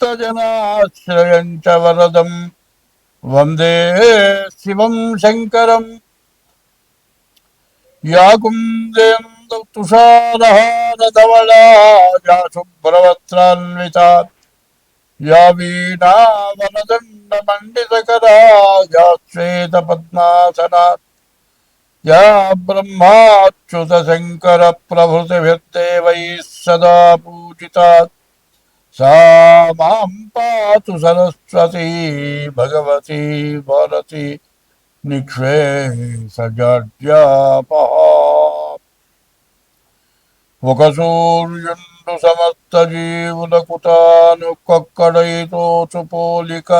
భక్తజనాశ్రయం చ వరదం వందే శివం శంకరం యా కుందేందు తుషారహారధవళా యా శుభ్రవస్త్రాన్వితా యా వీణావనదండమండితకరా యా శ్వేతపద్మాసనా యా బ్రహ్మాచ్యుత శంకర ప్రభృతిభిర్దేవైः సదా పూజితా सा मां पातु सरस्वती भगवती भारती నిక్షేసజాడ్యాపహ ఒక సూర్యుండు సమస్త జీవులకు తాను కొక్కడైతోచు పోలిక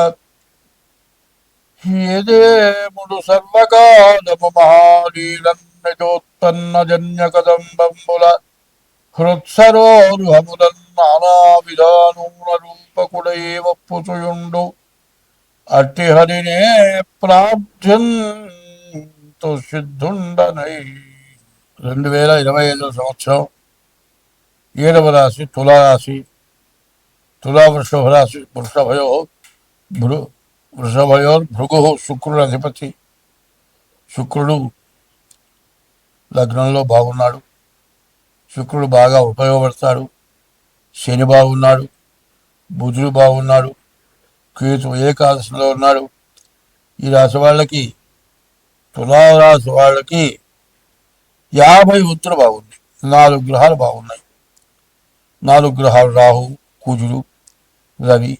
ఏదేముడు సర్వకాలము మహాలీలన్నజోత్పన్న జన్య కదంబంబుల హృత్సరోరుహములన్ నానా విధానముల రూపకుడై అట్టి హరినే ప్రార్థ్యంతు సిద్ధుండనై. రెండు వేల ఇరవై ఐదో సంవత్సరం ఏడవ రాశి తులారాశి తులా వృషభ రాశి వృషభయో భృ వృషభయోర్ భృగు శుక్రుడు అధిపతి శుక్రుడు లగ్నంలో బాగున్నాడు. శుక్రుడు బాగా ఉపయోగపడతాడు. శని బాగున్నాడు బుధుడు బాగున్నాడు కేతు ఏకాదశిలో ఉన్నాడు. ఈ రాశి వాళ్ళకి తులారాశి వాళ్ళకి యాభై ఉత్తర బాగుంది. నాలుగు గ్రహాలు బాగున్నాయి. నాలుగు గ్రహాలు రాహు కుజుడు రవి.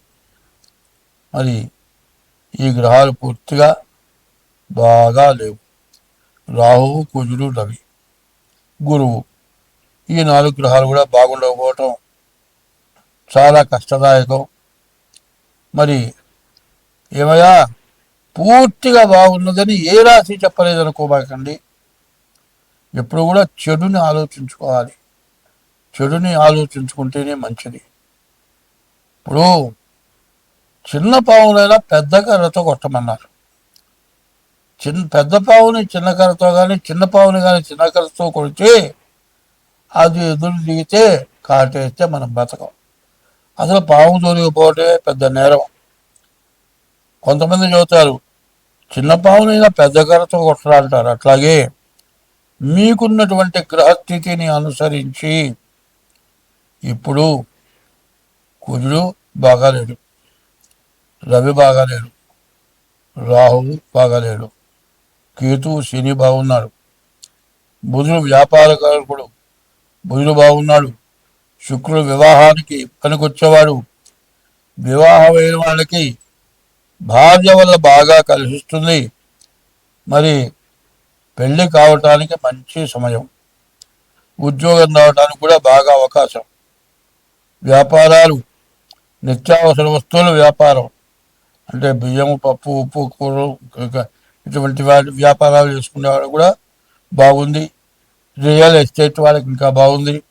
మరి ఈ గ్రహాలు పూర్తిగా బాగా లేవు. రాహు కుజుడు రవి. గురువు. ఈ నాలుగు గ్రహాలు కూడా బాగుండకపోవటం చాలా కష్టదాయకం. మరి ఏమయ్యా? పూర్తిగా బాగున్నదని ఏ రాశి చెప్పలేదనుకోబాకండి ఎప్పుడు కూడా చెడుని ఆలోచించుకోవాలి. చెడుని ఆలోచించుకుంటేనే మంచిది. ఇప్పుడు చిన్న పావులైనా పెద్ద కర్రతో కొట్టమన్నారు. చిన్న పెద్ద పావుని చిన్న కర్రతో కానీ చిన్న పావుని కానీ చిన్న కర్రతో కొడితే అది ఎదురు దిగితే కాటేస్తే మనం బతకం. అసలు పాము తొలగిపోవటమే పెద్ద నేరం. కొంతమంది చెబుతారు చిన్న పావునైనా పెద్ద కర్రతో కొట్టరా అంటారు అట్లాగే మీకున్నటువంటి గ్రహస్థితిని అనుసరించి ఇప్పుడు కుజుడు బాగాలేడు రవి బాగాలేడు రాహువు బాగాలేడు కేతువు శని బాగున్నాడు బుధుడు వ్యాపారకారకుడు బుధుడు బాగున్నాడు శుక్రుడు వివాహానికి పనికొచ్చేవాడు. వివాహమైన వాళ్ళకి భార్య వల్ల బాగా కలిసిస్తుంది. మరి పెళ్ళి కావటానికి మంచి సమయం. ఉద్యోగం రావడానికి కూడా బాగా అవకాశం. వ్యాపారాలు నిత్యావసర వస్తువుల వ్యాపారం అంటే బియ్యం పప్పు ఉప్పు కూర ఇంకా ఇటువంటి వాటి వ్యాపారాలు చేసుకునే వాళ్ళు కూడా బాగుంది. రియల్ ఎస్టేట్ వాళ్ళకి ఇంకా బాగుంది.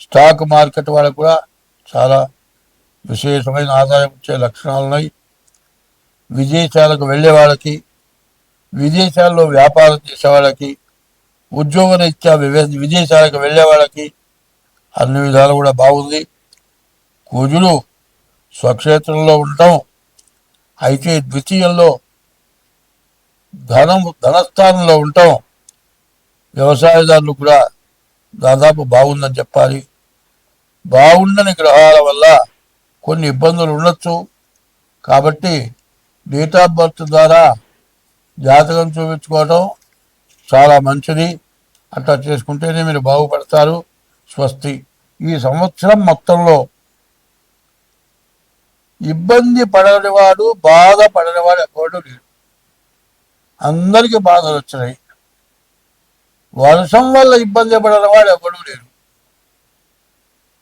స్టాక్ మార్కెట్ వాళ్ళకు కూడా చాలా విశేషమైన ఆదాయం ఇచ్చే లక్షణాలు ఉన్నాయి. విదేశాలకు వెళ్ళే వాళ్ళకి విదేశాల్లో వ్యాపారం చేసే వాళ్ళకి ఉద్యోగరీత్యా విదేశాలకు వెళ్ళే వాళ్ళకి అన్ని విధాలు కూడా బాగుంది. కుజుడు స్వక్షేత్రంలో ఉండటం అయితే ద్వితీయంలో ధనం ధనస్థానంలో ఉండటం వ్యవసాయదారులు కూడా దాదాపు బాగుందని చెప్పాలి. బాగుండని గ్రహాల వల్ల కొన్ని ఇబ్బందులు ఉండొచ్చు. కాబట్టి డేట్ ఆఫ్ బర్త్ ద్వారా జాతకం చూపించుకోవడం చాలా మంచిది. అట్లా చేసుకుంటేనే మీరు బాగుపడతారు. స్వస్తి. ఈ సంవత్సరం మొత్తంలో ఇబ్బంది పడనివాడు బాధ పడనివాడు ఎవడు లేడు. అందరికీ బాధలు వచ్చినాయి. వర్షం వల్ల ఇబ్బంది పడనివాడు ఎవడు లేడు.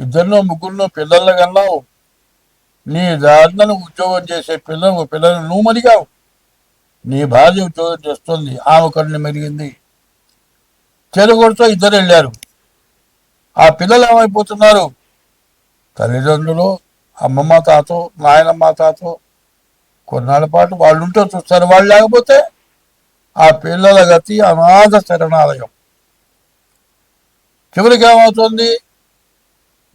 ఇద్దరినో ముగ్గురునో పిల్లల్ని కన్నావు నీ దారిన ఉద్యోగం చేసే పిల్లలు పిల్లలు నువ్వు మరిగావు నీ భార్య ఉద్యోగం చేస్తుంది. ఆమె కన్ను మెరిగింది. చెరుగొడుతో ఇద్దరు వెళ్ళారు. ఆ పిల్లలు ఏమైపోతున్నారు? తల్లిదండ్రులు అమ్మమ్మ తాతో నాయనమ్మ తాతో కొన్నాళ్ళ పాటు వాళ్ళు ఉంటే చూస్తారు. వాళ్ళు లేకపోతే ఆ పిల్లల గతి అనాథ శరణాలయం. చివరికి ఏమవుతుంది?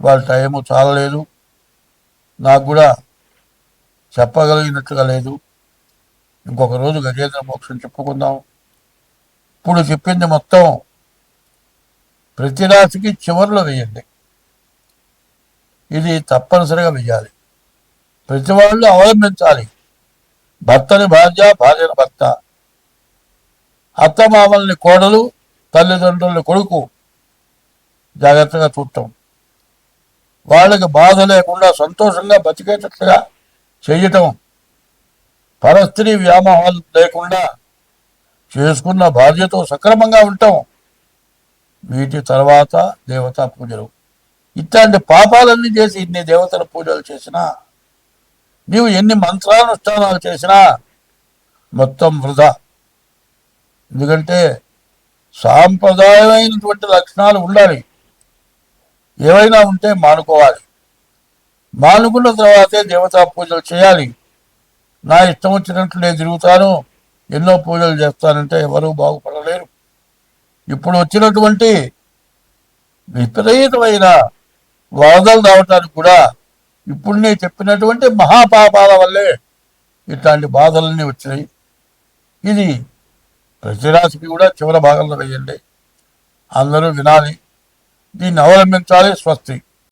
వాళ్ళ టైము చాలలేదు. నాకు కూడా చెప్పగలిగినట్టుగా లేదు. ఇంకొక రోజు గజేంద్ర మోక్షం చెప్పుకుందాం. ఇప్పుడు చెప్పింది మొత్తం ప్రతి రాశికి చివరిలో వేయండి. ఇది తప్పనిసరిగా వేయాలి. ప్రతి వాళ్ళు అవలంబించాలి. భర్తని భార్య భార్యని భర్త. అత్తమామల్ని కోడలు తల్లిదండ్రుల్ని కొడుకు. జాగ్రత్తగా చూడటం. వాళ్ళకి బాధ లేకుండా సంతోషంగా బతికేటట్లుగా చేయటం. పరస్త్రీ వ్యామోహాలు లేకుండా చేసుకున్న బాధ్యతో సక్రమంగా ఉండటం. వీటి తర్వాత దేవతా పూజలు. ఇట్లాంటి పాపాలన్నీ చేసి ఇన్ని దేవతల పూజలు చేసినా నీవు ఎన్ని మంత్రానుష్ఠానాలు చేసినా మొత్తం వృధా. ఎందుకంటే సాంప్రదాయమైనటువంటి లక్షణాలు ఉండాలి. ఏవైనా ఉంటే మానుకోవాలి. మానుకున్న తర్వాతే దేవతా పూజలు చేయాలి. నా ఇష్టం వచ్చినట్లు నేను తిరుగుతాను ఎన్నో పూజలు చేస్తానంటే ఎవరూ బాగుపడలేరు. ఇప్పుడు వచ్చినటువంటి విపరీతమైన వరదలు రావటానికి కూడా ఇప్పుడు నేను చెప్పినటువంటి మహాపాపాల వల్లే ఇట్లాంటి బాధలన్నీ వచ్చినాయి. ఇది ప్రతిరాశికి కూడా చివరి భాగంలో వేయండి. అందరూ వినాలి. దీన్ని అవలంబించాలి స్వస్తి